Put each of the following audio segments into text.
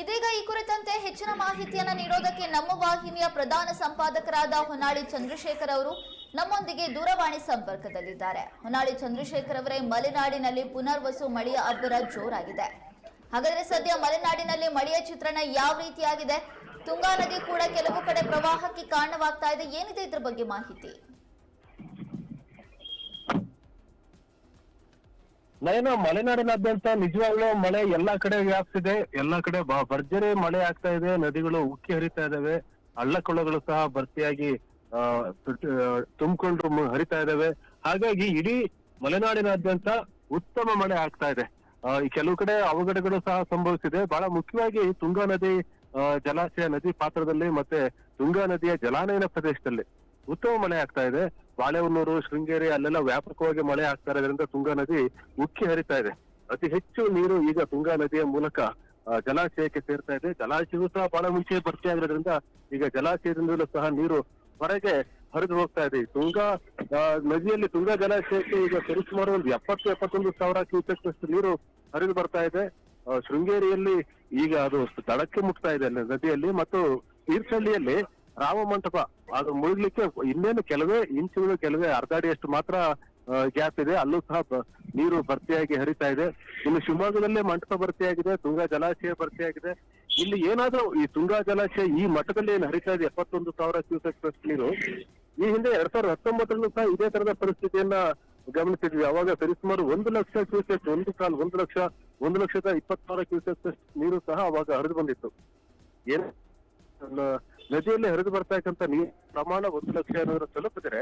ಇದೀಗ ಈ ಕುರಿತಂತೆ ಹೆಚ್ಚಿನ ಮಾಹಿತಿಯನ್ನು ನೀಡೋದಕ್ಕೆ ನಮ್ಮ ವಾಹಿನಿಯ ಪ್ರಧಾನ ಸಂಪಾದಕರಾದ ಹೊನ್ನಾಳಿ ಚಂದ್ರಶೇಖರ್ ಅವರು ನಮ್ಮೊಂದಿಗೆ ದೂರವಾಣಿ ಸಂಪರ್ಕದಲ್ಲಿದ್ದಾರೆ. ಹೊನ್ನಾಳಿ ಚಂದ್ರಶೇಖರ್ ಅವರೇ ಮಲೆನಾಡಿನಲ್ಲಿ ಪುನರ್ವಸು ಮಳೆಯ ಅಬ್ಬರ ಜೋರಾಗಿದೆ. ಹಾಗಾದರೆ ಸದ್ಯ ಮಲೆನಾಡಿನಲ್ಲಿ ಮಳೆಯ ಚಿತ್ರಣ ಯಾವ ರೀತಿಯಾಗಿದೆ? ತುಂಗಾ ನದಿ ಕೂಡ ಕೆಲವು ಕಡೆ ಪ್ರವಾಹಕ್ಕೆ ಕಾರಣವಾಗ್ತಾ ಇದೆ. ಏನಿದೆ ಇದ್ರ ಬಗ್ಗೆ ಮಾಹಿತಿ? ನಯನ ಮಲೆನಾಡಿನಾದ್ಯಂತ ನಿಜವಾಗ್ಲೂ ಮಳೆ ಎಲ್ಲಾ ಕಡೆ ವ್ಯಾಪ್ತಿದೆ. ಎಲ್ಲಾ ಕಡೆ ಭರ್ಜರಿ ಮಳೆ ಆಗ್ತಾ ಇದೆ. ನದಿಗಳು ಉಕ್ಕಿ ಹರಿತಾ ಇದಾವೆ. ಹಳ್ಳ ಕೊಳ್ಳಗಳು ಸಹ ಭರ್ತಿಯಾಗಿ ಆ, ತುಂಬಿಕೊಂಡು ಹರಿತಾ ಇದಾವೆ. ಹಾಗಾಗಿ ಇಡೀ ಮಲೆನಾಡಿನಾದ್ಯಂತ ಉತ್ತಮ ಮಳೆ ಆಗ್ತಾ ಇದೆ. ಈ ಕೆಲವು ಕಡೆ ಅವಘಡಗಳು ಸಹ ಸಂಭವಿಸಿದೆ. ಬಹಳ ಮುಖ್ಯವಾಗಿ ತುಂಗಾ ನದಿ ಜಲಾಶಯ ನದಿ ಪಾತ್ರದಲ್ಲಿ ಮತ್ತೆ ತುಂಗಾ ನದಿಯ ಜಲಾನಯನ ಪ್ರದೇಶದಲ್ಲಿ. ಉತ್ತಮ ಮಳೆ ಆಗ್ತಾ ಇದೆ. ಬಾಳೆಹೊನ್ನೂರು, ಶೃಂಗೇರಿ ಅಲ್ಲೆಲ್ಲ ವ್ಯಾಪಕವಾಗಿ ಮಳೆ ಆಗ್ತಾ ಇರೋದ್ರಿಂದ ತುಂಗಾ ನದಿ ಉಕ್ಕಿ ಹರಿತಾ ಇದೆ. ಅತಿ ಹೆಚ್ಚು ನೀರು ಈಗ ತುಂಗಾ ನದಿಯ ಮೂಲಕ ಜಲಾಶಯಕ್ಕೆ ಸೇರ್ತಾ ಇದೆ. ಜಲಾಶಯವೂ ಸಹ ಬಹಳ ಮುಂಚೆ ಭರ್ತಿ ಆಗಿರೋದ್ರಿಂದ ಈಗ ಜಲಾಶಯದಿಂದಲೂ ಸಹ ನೀರು ಹೊರಗೆ ಹರಿದು ಹೋಗ್ತಾ ಇದೆ. ತುಂಗಾ ನದಿಯಲ್ಲಿ ತುಂಗಾ ಜಲಾಶಯಕ್ಕೆ ಈಗ ಸರಿಸುಮಾರು ಒಂದು ಎಪ್ಪತ್ತು, ಎಪ್ಪತ್ತೊಂದು ಸಾವಿರ ಕ್ಯೂಸೆಕ್ ಅಷ್ಟು ನೀರು ಹರಿದು ಬರ್ತಾ ಇದೆ. ಶೃಂಗೇರಿಯಲ್ಲಿ ಈಗ ಅದು ದಡಕ್ಕೆ ಮುಟ್ತಾ ಇದೆ ನದಿಯಲ್ಲಿ ಮತ್ತು ತೀರ್ಥಹಳ್ಳಿಯಲ್ಲಿ ರಾಮ ಮಂಟಪ. ಅದು ಮುಳುಗ್ಲಿಕ್ಕೆ ಇನ್ನೇನು ಕೆಲವೇ ಇಂಚುಗಳು ಕೆಲವೇ ಅರ್ಧ ಅಡಿಯಷ್ಟು ಮಾತ್ರ ಗ್ಯಾಪ್ ಇದೆ. ಅಲ್ಲೂ ಸಹ ನೀರು ಭರ್ತಿಯಾಗಿ ಹರಿತಾ ಇದೆ. ಇನ್ನು ಶಿವಮೊಗ್ಗದಲ್ಲೇ ಮಂಟಪ ಭರ್ತಿಯಾಗಿದೆ, ತುಂಗಾ ಜಲಾಶಯ ಭರ್ತಿಯಾಗಿದೆ. ಇಲ್ಲಿ ಏನಾದ್ರೂ ಈ ತುಂಗಾ ಜಲಾಶಯ ಈ ಮಟ್ಟದಲ್ಲಿ ಏನು ಹರಿತಾ ಇದೆ, ಎಪ್ಪತ್ತೊಂದು ಸಾವಿರ ಕ್ಯೂಸೆಕ್ ನೀರು. ಈ ಹಿಂದೆ ಎರಡ್ ಸಾವಿರದ ಹತ್ತೊಂಬತ್ತರಲ್ಲೂ ಸಹ ಇದೇ ತರದ ಪರಿಸ್ಥಿತಿಯನ್ನ ಗಮನಿಸಿದ್ವಿ. ಅವಾಗ ಸರಿಸುಮಾರು ಒಂದು ಲಕ್ಷ ಕ್ಯೂಸೆಕ್, ಒಂದು ಕಾಲ್ ಒಂದು ಲಕ್ಷ, ಒಂದು ಲಕ್ಷದ ಇಪ್ಪತ್ತು ಸಾವಿರ ಕ್ಯೂಸೆಕ್ ನೀರು ಸಹ ಅವಾಗ ಹರಿದು ಬಂದಿತ್ತು. ಏನ್? ನದಿಯಲ್ಲಿ ಹರಿದು ಬರ್ತಕ್ಕಂಥ ನೀರಿನ ಪ್ರಮಾಣ ಒಂದು ಲಕ್ಷ ಏನಾದ್ರು ತಲುಪಿದ್ರೆ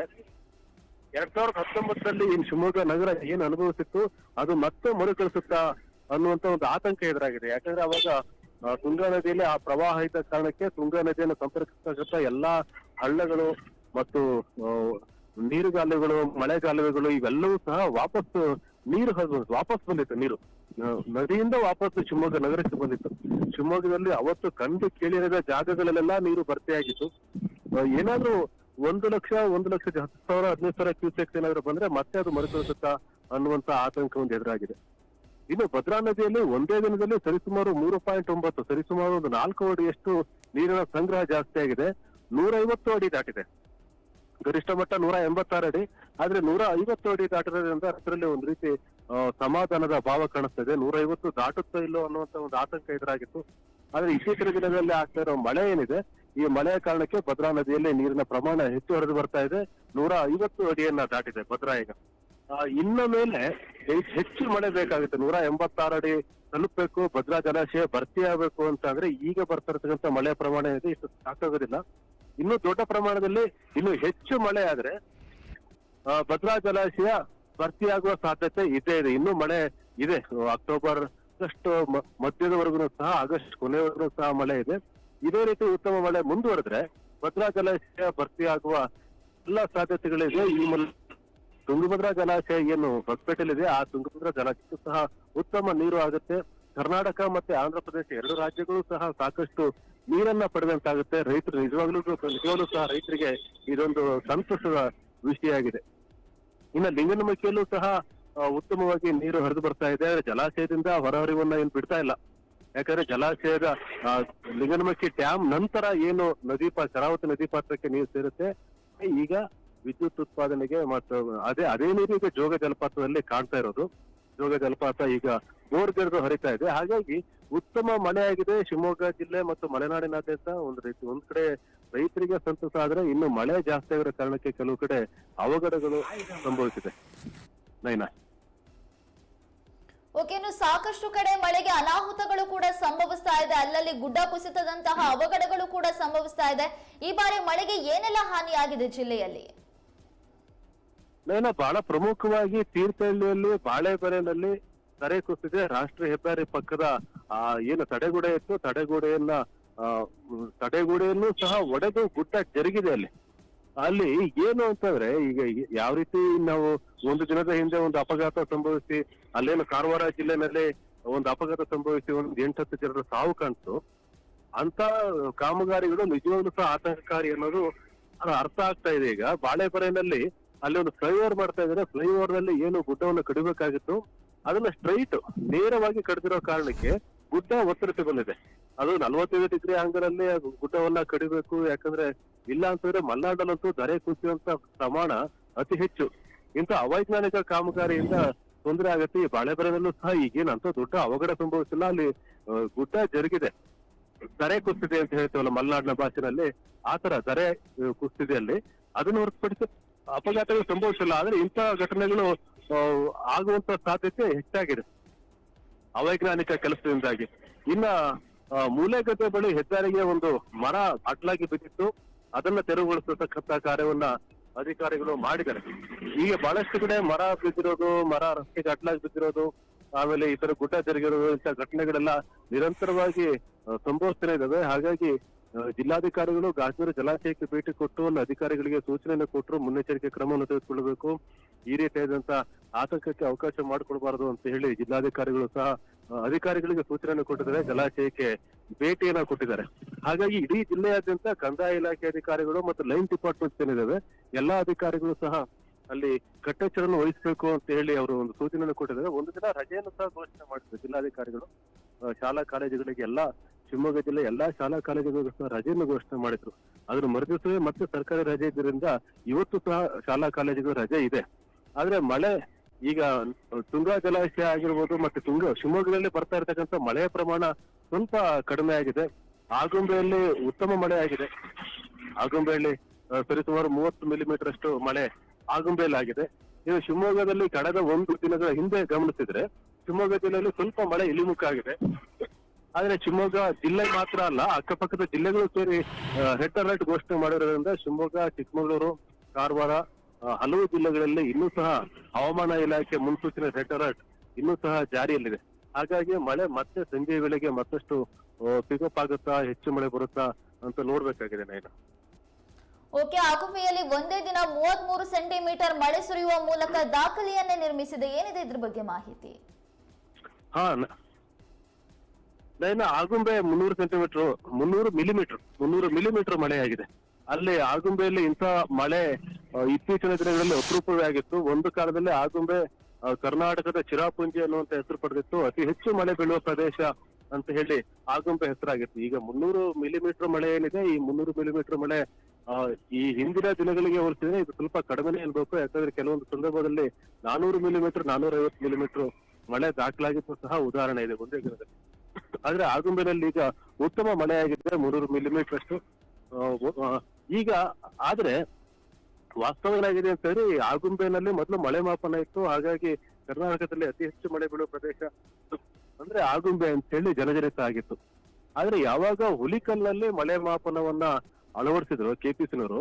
ಎರಡ್ ಸಾವಿರದ ಹತ್ತೊಂಬತ್ತರಲ್ಲಿ ಶಿವಮೊಗ್ಗ ನಗರ ಏನ್ ಅನುಭವಿಸಿತ್ತು, ಅದು ಮತ್ತೆ ಮರುಕಳಿಸುತ್ತಾ ಅನ್ನುವಂತ ಒಂದು ಆತಂಕ ಎದುರಾಗಿದೆ. ಯಾಕಂದ್ರೆ ಅವಾಗ ತುಂಗಾ ನದಿಯಲ್ಲಿ ಆ ಪ್ರವಾಹ ಇದ್ದ ಕಾರಣಕ್ಕೆ ತುಂಗಾ ನದಿಯನ್ನು ಸಂಪರ್ಕಿಸ್ತಕ್ಕಂಥ ಎಲ್ಲಾ ಹಳ್ಳಗಳು ಮತ್ತು ನೀರುಗಾಲುವೆಗಳು, ಮಳೆಗಾಲುವೆಗಳು ಇವೆಲ್ಲವೂ ಸಹ ವಾಪಸ್ ನೀರು ಹರಿದು ವಾಪಸ್ ಬಂದಿತ್ತು ನೀರು. ನದಿಯಿಂದ ವಾಪಸ್ ಶಿವಮೊಗ್ಗ ನಗರಕ್ಕೆ ಬಂದಿತ್ತು. ಶಿವಮೊಗ್ಗದಲ್ಲಿ ಅವತ್ತು ಕಂಡು ಕೇಳಿರದ ಜಾಗಗಳಲ್ಲೆಲ್ಲ ನೀರು ಭರ್ತಿಯಾಗಿತ್ತು ಏನಾದ್ರೂ ಒಂದು ಲಕ್ಷ ಒಂದು ಲಕ್ಷ ಹತ್ತು ಸಾವಿರ, ಹದಿನೈದು ಸಾವಿರ ಕ್ಯೂಸೆಕ್ಸ್ ಏನಾದ್ರು ಬಂದ್ರೆ ಮತ್ತೆ ಅದು ಮರುಕಳಿಸುತ್ತಾ ಅನ್ನುವಂತ ಆತಂಕ ಒಂದು ಎದುರಾಗಿದೆ. ಇನ್ನು ಭದ್ರಾ ನದಿಯಲ್ಲಿ ಒಂದೇ ದಿನದಲ್ಲಿ ಸರಿಸುಮಾರು ಮೂರು ಪಾಯಿಂಟ್ ಒಂಬತ್ತು, ಸರಿಸುಮಾರು ಒಂದು ನಾಲ್ಕು ಅಡಿಯಷ್ಟು ನೀರಿನ ಸಂಗ್ರಹ ಜಾಸ್ತಿ ಆಗಿದೆ. ನೂರೈವತ್ತು ಅಡಿ ದಾಟಿದೆ. ಗರಿಷ್ಠ ಮಟ್ಟ ನೂರ ಎಂಬತ್ತಾರು ಅಡಿ. ಆದ್ರೆ ನೂರ ಐವತ್ತು ಅಡಿ ದಾಟಿರೋದ್ರಿಂದ ಅದರಲ್ಲಿ ಒಂದ್ ರೀತಿ ಸಮಾಧಾನದ ಭಾವ ಕಾಣಿಸ್ತಾ ಇದೆ ನೂರ ಐವತ್ತು ದಾಟುತ್ತೋ ಇಲ್ಲೋ ಅನ್ನುವಂತ ಒಂದು ಆತಂಕ ಎದುರಾಗಿತ್ತು. ಆದ್ರೆ ಇತ್ತೀಚಿನ ದಿನಗಳಲ್ಲಿ ಆಗ್ತಾ ಇರೋ ಮಳೆ ಏನಿದೆ, ಈ ಮಳೆಯ ಕಾರಣಕ್ಕೆ ಭದ್ರಾ ನದಿಯಲ್ಲಿ ನೀರಿನ ಪ್ರಮಾಣ ಹೆಚ್ಚು ಹರಿದು ಬರ್ತಾ ಇದೆ. ನೂರ ಐವತ್ತು ಅಡಿಯನ್ನ ದಾಟಿದೆ ಭದ್ರಾ ಈಗ. ಇನ್ನ ಮೇಲೆ ಹೆಚ್ಚು ಮಳೆ ಬೇಕಾಗುತ್ತೆ. ನೂರ ಎಂಬತ್ತಾರು ಅಡಿ ತಲುಪಬೇಕು, ಭದ್ರಾ ಜಲಾಶಯ ಭರ್ತಿ ಆಗ್ಬೇಕು ಅಂತ ಅಂದ್ರೆ ಈಗ ಬರ್ತಾ ಇರ್ತಕ್ಕಂಥ ಮಳೆ ಪ್ರಮಾಣ ಏನಿದೆ ಇಷ್ಟು ಸಾಕಾಗೋದಿಲ್ಲ. ಇನ್ನು ದೊಡ್ಡ ಪ್ರಮಾಣದಲ್ಲಿ ಇನ್ನು ಹೆಚ್ಚು ಮಳೆ ಆದ್ರೆ ಭದ್ರಾ ಜಲಾಶಯ ಭರ್ತಿಯಾಗುವ ಸಾಧ್ಯತೆ ಇದೆ ಇದೆ. ಇನ್ನು ಮಳೆ ಇದೆ. ಅಕ್ಟೋಬರ್ ಆಗಸ್ಟ್ ಮಧ್ಯದವರೆಗೂ ಸಹ, ಆಗಸ್ಟ್ ಕೊನೆವರೆಗೂ ಸಹ ಮಳೆ ಇದೆ. ಇದೇ ರೀತಿ ಉತ್ತಮ ಮಳೆ ಮುಂದುವರೆದ್ರೆ ಭದ್ರಾ ಜಲಾಶಯ ಭರ್ತಿಯಾಗುವ ಎಲ್ಲ ಸಾಧ್ಯತೆಗಳಿದೆ. ಈ ಮೂಲಕ ತುಂಗಭದ್ರಾ ಜಲಾಶಯ ಏನು ಹೊಸಪೇಟೆಯಲ್ಲಿದೆ ಆ ತುಂಗಭದ್ರಾ ಜಲಾಶಯಕ್ಕೂ ಸಹ ಉತ್ತಮ ನೀರು ಆಗುತ್ತೆ. ಕರ್ನಾಟಕ ಮತ್ತೆ ಆಂಧ್ರ ಪ್ರದೇಶ ಎರಡು ರಾಜ್ಯಗಳು ಸಹ ಸಾಕಷ್ಟು ನೀರನ್ನ ಪಡೆದಂತಾಗುತ್ತೆ. ರೈತರು ನಿಜವಾಗ್ಲೂ ನಿಜವಾಗ್ಲೂ ಸಹ ರೈತರಿಗೆ ಇದೊಂದು ಸಂತಸದ ವಿಷಯ ಆಗಿದೆ ಇನ್ನು ಲಿಂಗನಮಕ್ಕಿಯಲ್ಲೂ ಸಹ ಉತ್ತಮವಾಗಿ ನೀರು ಹರಿದು ಬರ್ತಾ ಇದೆ. ಜಲಾಶಯದಿಂದ ಹೊರಹರಿವನ್ನ ಏನು ಬಿಡ್ತಾ ಇಲ್ಲ. ಯಾಕಂದ್ರೆ ಜಲಾಶಯದ ಲಿಂಗನಮಕ್ಕಿ ಡ್ಯಾಮ್ ನಂತರ ಏನು ನದಿ ಪಾ ಶರಾವತಿ ನದಿ ಪಾತ್ರಕ್ಕೆ ನೀರು ಸೇರುತ್ತೆ. ಈಗ ವಿದ್ಯುತ್ ಉತ್ಪಾದನೆಗೆ ಮತ್ತು ಅದೇ ಅದೇ ನೀರು ಈಗ ಜೋಗ ಜಲಪಾತದಲ್ಲಿ ಕಾಣ್ತಾ ಇರೋದು. ಜೋಗ ಜಲಪಾತ ಈಗ ಬೋರ್ಗೆರೆದು ಹರಿತಾ ಇದೆ. ಹಾಗಾಗಿ ಉತ್ತಮ ಮಳೆ ಆಗಿದೆ ಶಿವಮೊಗ್ಗ ಜಿಲ್ಲೆ ಮತ್ತು ಮಲೆನಾಡಿನಾದ್ಯಂತ ಒಂದು ರೀತಿ ಒಂದ್ ಕಡೆ ರೈತರಿಗೆ ಸಂತಸ ಆದ್ರೆ ಇನ್ನು ಮಳೆ ಜಾಸ್ತಿ ಆಗಿರೋ ಕಾರಣಕ್ಕೆ ಕೆಲವು ಕಡೆ ಅವಘಡಗಳು ಸಂಭವಿಸಿದೆ. ನೈನಾ. ಓಕೆ, ಇನ್ನು ಸಾಕಷ್ಟು ಕಡೆ ಮಳೆಗೆ ಅನಾಹುತಗಳು ಕೂಡ ಸಂಭವಿಸ್ತಾ ಇದೆ. ಅಲ್ಲಲ್ಲಿ ಗುಡ್ಡ ಕುಸಿತದಂತಹ ಅವಘಡಗಳು ಕೂಡ ಸಂಭವಿಸ್ತಾ ಇದೆ. ಈ ಬಾರಿ ಮಳೆಗೆ ಏನೆಲ್ಲ ಹಾನಿಯಾಗಿದೆ ಜಿಲ್ಲೆಯಲ್ಲಿ? ನೈನಾ ಬಹಳ ಪ್ರಮುಖವಾಗಿ ತೀರ್ಥಹಳ್ಳಿಯಲ್ಲಿ ಬಾಳೆಬೆಲೆನಲ್ಲಿ ತರೆ ಕುಸಿದೆ ರಾಷ್ಟ್ರೀಯ ಹೆದ್ದಾರಿ ಪಕ್ಕದ ಆ ಏನು ತಡೆಗೋಡೆ ಇತ್ತು ತಡೆಗೋಡೆಯನ್ನ ಆ, ತಡೆಗೋಡೆಯನ್ನು ಸಹ ಒಡೆದು ಗುಡ್ಡ ಜರುಗಿದೆ ಅಲ್ಲಿ. ಅಲ್ಲಿ ಏನು ಅಂತಂದ್ರೆ ಈಗ ಯಾವ ರೀತಿ ನಾವು ಒಂದು ದಿನದ ಹಿಂದೆ ಒಂದು ಅಪಘಾತ ಸಂಭವಿಸಿ ಅಲ್ಲೇನು ಕಾರವಾರ ಜಿಲ್ಲೆನಲ್ಲಿ ಒಂದು ಅಪಘಾತ ಸಂಭವಿಸಿ ಒಂದು ಎಂಟತ್ತು ಜನರ ಸಾವು ಕಾಣ್ತು. ಅಂತ ಕಾಮಗಾರಿಗಳು ನಿಜವಾಗ್ಲೂ ಸಹ ಆತಂಕಕಾರಿ ಅನ್ನೋದು ಅರ್ಥ ಆಗ್ತಾ ಇದೆ. ಈಗ ಬಾಳೆಬೆಲೆನಲ್ಲಿ ಅಲ್ಲಿ ಒಂದು ಫ್ಲೈಓವರ್ ಮಾಡ್ತಾ ಇದ್ದಾರೆ. ಫ್ಲೈಓವರ್ನಲ್ಲಿ ಏನು ಗುಡ್ಡವನ್ನು ಕಡಿಬೇಕಾಗಿತ್ತು. ಅದನ್ನ ಸ್ಟ್ರೈಟ್ ನೇರವಾಗಿ ಕಡಿದಿರೋ ಕಾರಣಕ್ಕೆ ಗುಡ್ಡ ಒತ್ತಡಕ್ಕೆ ಬಂದಿದೆ ಅದು ನಲವತ್ತೈದು ಡಿಗ್ರಿ ಆಂಗಲ್ ಅಲ್ಲಿ ಗುಡ್ಡವನ್ನ ಕಡಿಬೇಕು. ಯಾಕಂದ್ರೆ ಇಲ್ಲ ಅಂತಂದ್ರೆ ಮಲೆನಾಡಲ್ಲಂತೂ ಧರೆ ಕುಸಿಯುವಂತ ಪ್ರಮಾಣ ಅತಿ ಹೆಚ್ಚು. ಇಂಥ ಅವೈಜ್ಞಾನಿಕ ಕಾಮಗಾರಿಯಿಂದ ತೊಂದರೆ ಆಗತ್ತೆ. ಈ ಬಾಳೆಬರದಲ್ಲೂ ಸಹ ಈಗೇನು ಅಂತ ದೊಡ್ಡ ಅವಘಡ ಸಂಭವಿಸಿಲ್ಲ. ಅಲ್ಲಿ ಗುಡ್ಡ ಜರುಗಿದೆ. ಧರೆ ಕುಸ್ತಿದೆ ಅಂತ ಹೇಳ್ತೇವಲ್ಲ ಮಲೆನಾಡಿನ ಭಾಷೆನಲ್ಲಿ. ಆತರ ದರೆ ಕುಸ್ತಿದೆ ಅಲ್ಲಿ. ಅದನ್ನು ಹೊರತುಪಡಿಸಿ ಅಪಘಾತಗಳು ಸಂಭವಿಸಿಲ್ಲ, ಆದ್ರೆ ಇಂತಹ ಘಟನೆಗಳು ಆಗುವಂತ ಸಾಧ್ಯತೆ ಹೆಚ್ಚಾಗಿದೆ. ಅವೈಜ್ಞಾನಿಕ ಕೆಲಸದಿಂದಾಗಿ. ಇನ್ನ ಮೂಲೆಗದ್ದೆ ಬಳಿ ಹೆದ್ದಾರಿಗೆ ಒಂದು ಮರ ಅಟ್ಲಾಗಿ ಬಿದ್ದಿತ್ತು. ಅದನ್ನ ತೆರವುಗೊಳಿಸತಕ್ಕಂತ ಕಾರ್ಯವನ್ನ ಅಧಿಕಾರಿಗಳು ಮಾಡಿದ್ದಾರೆ. ಈಗ ಬಹಳಷ್ಟು ಕಡೆ ಮರ ಬಿದ್ದಿರೋದು, ಮರ ರಸ್ತೆಗೆ ಅಟ್ಲಾಗಿ ಬಿದ್ದಿರೋದು, ಆಮೇಲೆ ಈ ತರ ಗುಡ್ಡ ಜರುಗಿರೋದು ಇಂಥ ಘಟನೆಗಳೆಲ್ಲ ನಿರಂತರವಾಗಿ ಸಂಭವಿಸ್ತಾನೆ ಇದ್ದಾವೆ. ಹಾಗಾಗಿ ಜಿಲ್ಲಾಧಿಕಾರಿಗಳು ಗಾಜನೂರು ಜಲಾಶಯಕ್ಕೆ ಭೇಟಿ ಕೊಟ್ಟು ಅಲ್ಲಿ ಅಧಿಕಾರಿಗಳಿಗೆ ಸೂಚನೆಯನ್ನು ಕೊಟ್ಟರು, ಮುನ್ನೆಚ್ಚರಿಕೆ ಕ್ರಮವನ್ನು ತೆಗೆದುಕೊಳ್ಳಬೇಕು. ಈ ರೀತಿಯಾದಂತ ಆತಂಕಕ್ಕೆ ಅವಕಾಶ ಮಾಡಿಕೊಡಬಾರದು ಅಂತ ಹೇಳಿ ಜಿಲ್ಲಾಧಿಕಾರಿಗಳು ಸಹ ಅಧಿಕಾರಿಗಳಿಗೆ ಸೂಚನೆಯನ್ನು ಕೊಟ್ಟಿದ್ದಾರೆ. ಜಲಾಶಯಕ್ಕೆ ಭೇಟಿಯನ್ನ ಕೊಟ್ಟಿದ್ದಾರೆ. ಹಾಗಾಗಿ ಇಡೀ ಜಿಲ್ಲೆಯಾದ್ಯಂತ ಕಂದಾಯ ಇಲಾಖೆ ಅಧಿಕಾರಿಗಳು ಮತ್ತು ಲೈನ್ ಡಿಪಾರ್ಟ್ಮೆಂಟ್ಸ್ ಏನಿದಾವೆ, ಎಲ್ಲಾ ಅಧಿಕಾರಿಗಳು ಸಹ ಅಲ್ಲಿ ಕಟ್ಟೆಚ್ಚರನ್ನು ವಹಿಸಬೇಕು ಅಂತ ಹೇಳಿ ಅವರು ಒಂದು ಸೂಚನೆಯನ್ನು ಕೊಟ್ಟಿದ್ದಾರೆ. ಒಂದು ದಿನ ರಜೆಯನ್ನು ಸಹ ಘೋಷಣೆ ಮಾಡಿದ್ರು ಜಿಲ್ಲಾಧಿಕಾರಿಗಳು. ಶಾಲಾ ಕಾಲೇಜುಗಳಿಗೆ ಎಲ್ಲಾ ಶಿವಮೊಗ್ಗ ಜಿಲ್ಲೆ ಎಲ್ಲಾ ಶಾಲಾ ಕಾಲೇಜುಗಳಿಗೂ ಸಹ ರಜೆಯನ್ನು ಘೋಷಣೆ ಮಾಡಿದ್ರು. ಅದ್ರ ಮರುದಿವಸವೇ ಮತ್ತೆ ಸರ್ಕಾರಿ ರಜೆ ಇದ್ದರಿಂದ ಇವತ್ತು ಸಹ ಶಾಲಾ ಕಾಲೇಜುಗಳು ರಜೆ ಇದೆ. ಆದ್ರೆ ಮಳೆ ಈಗ ತುಂಗಾ ಜಲಾಶಯ ಆಗಿರ್ಬೋದು ಮತ್ತೆ ತುಂಗ, ಶಿವಮೊಗ್ಗದಲ್ಲಿ ಬರ್ತಾ ಇರತಕ್ಕಂತ ಮಳೆಯ ಪ್ರಮಾಣ ಸ್ವಲ್ಪ ಕಡಿಮೆ ಆಗಿದೆ. ಆಗುಂಬೆಯಲ್ಲಿ ಉತ್ತಮ ಮಳೆ ಆಗಿದೆ. ಆಗುಂಬೆಯಲ್ಲಿ ಸರಿಸುಮಾರು ಮೂವತ್ತು ಮಿಲಿಮೀಟರ್ ಅಷ್ಟು ಮಳೆ ಆಗುಂಬೆಯಲ್ಲಿ ಆಗಿದೆ. ಇದು ಶಿವಮೊಗ್ಗದಲ್ಲಿ ಕಳೆದ ಒಂದು ದಿನಗಳ ಹಿಂದೆ ಗಮನಿಸಿದ್ರೆ ಶಿವಮೊಗ್ಗ ಜಿಲ್ಲೆಯಲ್ಲಿ ಸ್ವಲ್ಪ ಮಳೆ ಇಳಿಮುಖ ಆಗಿದೆ. ಆದ್ರೆ ಶಿವಮೊಗ್ಗ ಜಿಲ್ಲೆ ಮಾತ್ರ ಅಲ್ಲ ಅಕ್ಕಪಕ್ಕದ ಜಿಲ್ಲೆಗಳು ಸೇರಿ ರೆಡ್ ಅಲರ್ಟ್ ಘೋಷಣೆ ಮಾಡಿರೋದ್ರಿಂದ ಶಿವಮೊಗ್ಗ ಚಿಕ್ಕಮಗಳೂರು ಕಾರವಾರ ಹಲವು ಜಿಲ್ಲೆಗಳಲ್ಲಿ ಇನ್ನೂ ಸಹ ಹವಾಮಾನ ಇಲಾಖೆ ಮುನ್ಸೂಚನೆ ರೆಡ್ ಅಲರ್ಟ್ ಇನ್ನೂ ಸಹ ಜಾರಿಯಲ್ಲಿದೆ. ಹಾಗಾಗಿ ಮಳೆ ಮತ್ತೆ ಸಂಜೆ ವೇಳೆಗೆ ಮತ್ತಷ್ಟು ಪಿಕಪ್ ಆಗುತ್ತಾ ಹೆಚ್ಚು ಮಳೆ ಬರುತ್ತಾ ಅಂತ ನೋಡ್ಬೇಕಾಗಿದೆ ನೈನಾ. ಓಕೆ ಆಗುಂಬೆಯಲ್ಲಿ ಒಂದೇ ದಿನ ಮೂವತ್ತ್ ಮೂರು ಸೆಂಟಿಮೀಟರ್ ಮಳೆ ಸುರಿಯುವ ಮೂಲಕ ದಾಖಲೆಯನ್ನೇ ನಿರ್ಮಿಸಿದೆ. ಏನಿದೆ ಇದ್ರ ಬಗ್ಗೆ ಮಾಹಿತಿ? ಹಾ ನ- ನೈನಾ ಆಗುಂಬೆ ಮುನ್ನೂರು ಸೆಂಟಿಮೀಟರ್ ಮುನ್ನೂರು ಮಿಲಿಮೀಟರ್ ಮುನ್ನೂರು ಮಿಲಿಮೀಟರ್ ಮಳೆ ಆಗಿದೆ ಅಲ್ಲಿ ಆಗುಂಬೆಯಲ್ಲಿ ಇಂಥ ಮಳೆ ಇತ್ತೀಚಿನ ದಿನಗಳಲ್ಲಿ ಅಪರೂಪವೇ ಆಗಿತ್ತು. ಒಂದು ಕಾಲದಲ್ಲಿ ಆಗುಂಬೆ ಕರ್ನಾಟಕದ ಚಿರಾಪುಂಜಿ ಅನ್ನುವಂತ ಹೆಸರು ಪಡೆದಿತ್ತು. ಅತಿ ಹೆಚ್ಚು ಮಳೆ ಬೀಳುವ ಪ್ರದೇಶ ಅಂತ ಹೇಳಿ ಆಗುಂಬೆ ಹೆಸರಾಗಿತ್ತು. ಈಗ ಮುನ್ನೂರು ಮಿಲಿಮೀಟರ್ ಮಳೆ ಏನಿದೆ, ಈ ಮುನ್ನೂರು ಮಿಲಿಮೀಟರ್ ಮಳೆ ಈ ಹಿಂದಿನ ದಿನಗಳಿಗೆ ಹೋಲಿಸಿದ್ರೆ ಇದು ಸ್ವಲ್ಪ ಕಡಿಮೆನೇ ಇರಬೇಕು ಯಾಕಂದ್ರೆ ಕೆಲವೊಂದು ಸಂದರ್ಭದಲ್ಲಿ ನಾನೂರು ಮಿಲಿಮೀಟರ್ ನಾನೂರ ಐವತ್ತು ಮಿಲಿಮೀಟರ್ ಮಳೆ ದಾಖಲಾಗಿದ್ದು ಸಹ ಉದಾಹರಣೆ ಇದೆ ಒಂದೇ ದಿನದಲ್ಲಿ. ಆದ್ರೆ ಆಗುಂಬೆನಲ್ಲಿ ಈಗ ಉತ್ತಮ ಮಳೆ ಆಗಿದ್ರೆ ಮುನ್ನೂರು ಮಿಲಿಮೀಟರ್ ಈಗ ಆದ್ರೆ ವಾಸ್ತವ ಏನಾಗಿದೆ ಅಂತ ಹೇಳಿ ಆಗುಂಬೆನಲ್ಲಿ ಮೊದಲು ಮಳೆ ಮಾಪನ ಇತ್ತು. ಹಾಗಾಗಿ ಕರ್ನಾಟಕದಲ್ಲಿ ಅತಿ ಹೆಚ್ಚು ಮಳೆ ಬೀಳುವ ಪ್ರದೇಶ ಅಂದ್ರೆ ಆಗುಂಬೆ ಅಂತ ಹೇಳಿ ಜನಜನಿತ ಆಗಿತ್ತು. ಆದ್ರೆ ಯಾವಾಗ ಹುಲಿಕಲ್ನಲ್ಲಿ ಮಳೆ ಮಾಪನವನ್ನ ಅಳವಡಿಸಿದ್ರು ಕೆಪಿಸಿನವರು,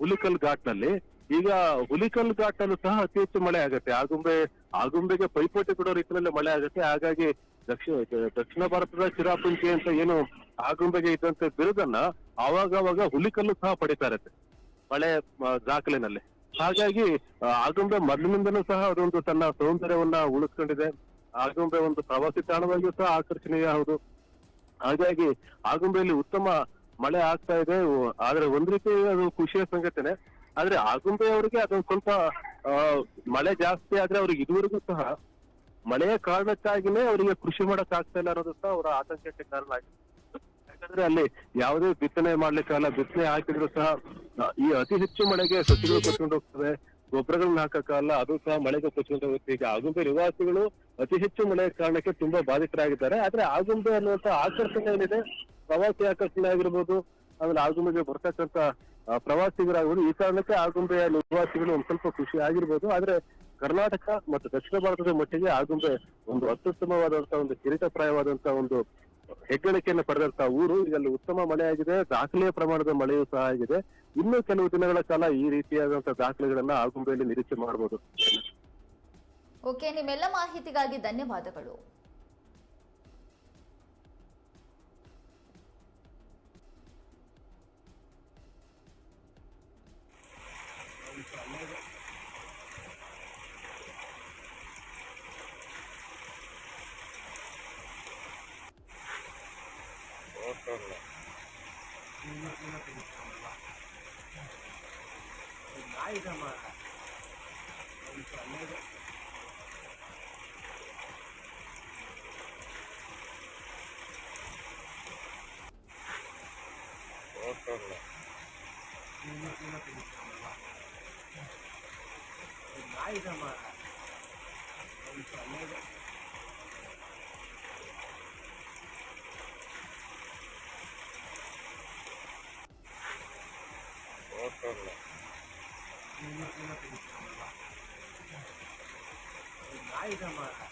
ಹುಲಿಕಲ್ ಘಾಟ್ನಲ್ಲಿ, ಈಗ ಹುಲಿಕಲ್ ಘಾಟಲ್ಲೂ ಸಹ ಅತಿ ಹೆಚ್ಚು ಮಳೆ ಆಗುತ್ತೆ. ಆಗುಂಬೆ, ಆಗುಂಬೆಗೆ ಪೈಪೋಟಿ ಕೊಡೋ ರೀತಿಯಲ್ಲಿ ಮಳೆ ಆಗುತ್ತೆ. ಹಾಗಾಗಿ ದಕ್ಷಿಣ ದಕ್ಷಿಣ ಭಾರತದ ಚಿರಾಪುಂಜಿ ಅಂತ ಏನು ಆಗುಂಬೆಗೆ ಇದ್ದಂತ ಬಿರುದನ್ನ ಆವಾಗ ಅವಾಗ ಹುಲಿಕಲ್ಲು ಸಹ ಪಡಿತಾ ಇರುತ್ತೆ, ಮಳೆ ದಾಖಲೆನಲ್ಲಿ. ಹಾಗಾಗಿ ಆಗುಂಬೆ ಮೊದಲಿನಿಂದನೂ ಸಹ ಅದೊಂದು ತನ್ನ ಸೌಂದರ್ಯವನ್ನ ಉಳಿಸ್ಕೊಂಡಿದೆ. ಆಗುಂಬೆ ಒಂದು ಪ್ರವಾಸಿ ತಾಣವಾಗಿಯೂ ಸಹ ಆಕರ್ಷಣೀಯ, ಹೌದು. ಹಾಗಾಗಿ, ಆಗುಂಬೆಯಲ್ಲಿ ಉತ್ತಮ ಮಳೆ ಆಗ್ತಾ ಇದೆ. ಆದ್ರೆ ಒಂದ್ ರೀತಿ ಅದು ಖುಷಿಯ ಸಂಗತಿನೇ, ಆದ್ರೆ ಆಗುಂಬೆ ಅವರಿಗೆ ಅದೊಂದು ಸ್ವಲ್ಪ ಮಳೆ ಜಾಸ್ತಿ ಆದ್ರೆ ಅವ್ರಿಗೆ ಇದುವರೆಗೂ ಸಹ ಮಳೆಯ ಕಾರಣಕ್ಕಾಗಿನೇ ಅವರಿಗೆ ಕೃಷಿ ಮಾಡಕ್ ಆಗ್ತಾ ಇಲ್ಲ ಅನ್ನೋದು ಸಹ ಅವರ ಆತಂಕಕ್ಕೆ ಕಾರಣ ಆಗಿದೆ. ಯಾಕಂದ್ರೆ ಅಲ್ಲಿ ಯಾವುದೇ ಬಿತ್ತನೆ ಮಾಡ್ಲಿಕ್ಕಾಗಲ್ಲ ಬಿತ್ತನೆ ಹಾಕಿದ್ರು ಸಹ ಈ ಅತಿ ಹೆಚ್ಚು ಮಳೆಗೆ ಸಸಿಗಳು ಕೊಚ್ಕೊಂಡು ಹೋಗ್ತವೆ, ಗೊಬ್ಬರಗಳನ್ನ ಹಾಕಕ್ಕಾಗಲ್ಲ ಅದು ಸಹ ಮಳೆಗೆ ಕೊಚ್ಕೊಂಡು ಹೋಗುತ್ತೆ. ಈಗ ಆಗುಂಬೆ ನಿವಾಸಿಗಳು ಅತಿ ಹೆಚ್ಚು ಮಳೆಯ ಕಾರಣಕ್ಕೆ ತುಂಬಾ ಬಾಧಿತರಾಗಿದ್ದಾರೆ. ಆದ್ರೆ ಆಗುಂಬೆ ಅನ್ನುವಂತ ಆಕರ್ಷಣೆ ಏನಿದೆ ಪ್ರವಾಸಿ ಆಕರ್ಷಣೆ ಆಗಿರ್ಬೋದು, ಆಮೇಲೆ ಆಗುಂಬೆಗೆ ಬರ್ತಕ್ಕಂತ ಪ್ರವಾಸಿಗರಾಗ್ಬೋದು, ಈ ಕಾರಣಕ್ಕೆ ಆಗುಂಬೆಯ ನಿವಾಸಿಗಳು ಒಂದ್ ಸ್ವಲ್ಪ ಖುಷಿ ಆಗಿರ್ಬೋದು. ಆದ್ರೆ ಕರ್ನಾಟಕ ಮತ್ತು ದಕ್ಷಿಣ ಭಾರತದ ಮಟ್ಟಿಗೆ ಆಗುಂಬೆ ಒಂದು ಅತ್ಯುತ್ತಮವಾದಂತಹ ಒಂದು ಕಿರೀಟಪ್ರಾಯವಾದಂತಹ ಒಂದು ಹೆಗ್ಗಳಿಕೆಯನ್ನು ಪಡೆದಂತಹ ಊರು. ಇದರಲ್ಲಿ ಉತ್ತಮ ಮಳೆ ಆಗಿದೆ ದಾಖಲೆಯ ಪ್ರಮಾಣದ ಮಳೆಯೂ ಸಹ ಆಗಿದೆ. ಇನ್ನೂ ಕೆಲವು ದಿನಗಳ ಕಾಲ ಈ ರೀತಿಯಾದಂತಹ ದಾಖಲೆಗಳನ್ನ ಆಗುಂಬೆಯಲ್ಲಿ ನಿರೀಕ್ಷೆ ಮಾಡಬಹುದು. ಓಕೆ, ನಿಮ್ಮೆಲ್ಲ ಮಾಹಿತಿಗಾಗಿ ಧನ್ಯವಾದಗಳು. mais amarrado. Vamos para mesa. Mais amarrado. Vamos para mesa. はい、